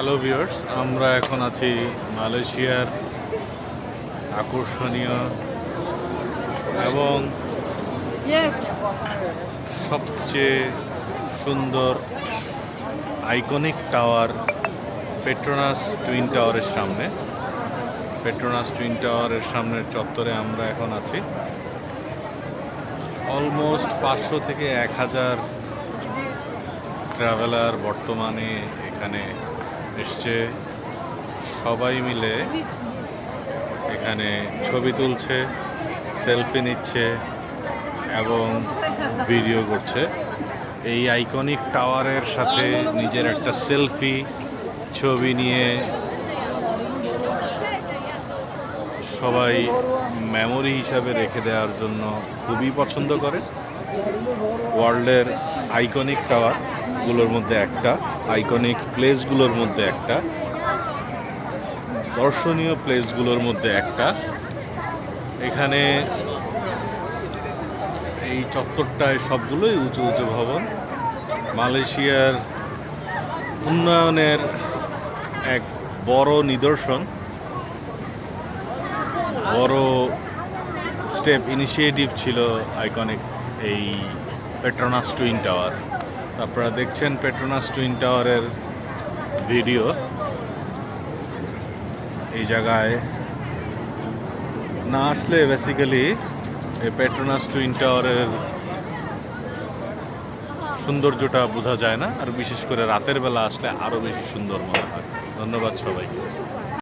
Hello viewers আমরা এখন আছি মালয়েশিয়ার আকর্ষণীয় এবং সবচেয়ে সুন্দর আইকনিক টাওয়ার পেট্রোনাস টুইন টাওয়ারের সামনে। পেট্রোনাস টুইন টাওয়ারের সামনের চত্বরে আমরা এখন আছি। অলমোস্ট পাঁচশো থেকে এক হাজার ট্রাভেলার বর্তমানে এখানে এসছে সবাই মিলে এখানে ছবি তুলছে, সেলফি নিচ্ছে এবং ভিডিও করছে। এই আইকনিক টাওয়ারের সাথে নিজের একটা সেলফি, ছবি নিয়ে সবাই মেমোরি হিসাবে রেখে দেওয়ার জন্য খুবই পছন্দ করে। ওয়ার্ল্ডের আইকনিক টাওয়ারগুলোর মধ্যে একটা আইকনিক প্লেসগুলোর মধ্যে একটা, দর্শনীয় প্লেসগুলোর মধ্যে একটা। এখানে এই চত্বরটায় সবগুলোই উঁচু উঁচু ভবন। মালয়েশিয়ার উন্নয়নের এক বড় নিদর্শন। বড় স্টেপ ইনিশিয়েটিভ ছিল আইকনিক এই পেট্রোনাস টুইন টাওয়ার আপনারা দেখছেন পেট্রোনাস টুইন টাওয়ারের ভিডিও এই জায়গায় না আসলে বেসিক্যালি এই পেট্রোনাস টুইন টাওয়ারের সৌন্দর্যটা বোঝা যায় না। আর বিশেষ করে রাতের বেলা আসলে আরও বেশি সুন্দর মনে হয়। ধন্যবাদ সবাইকে।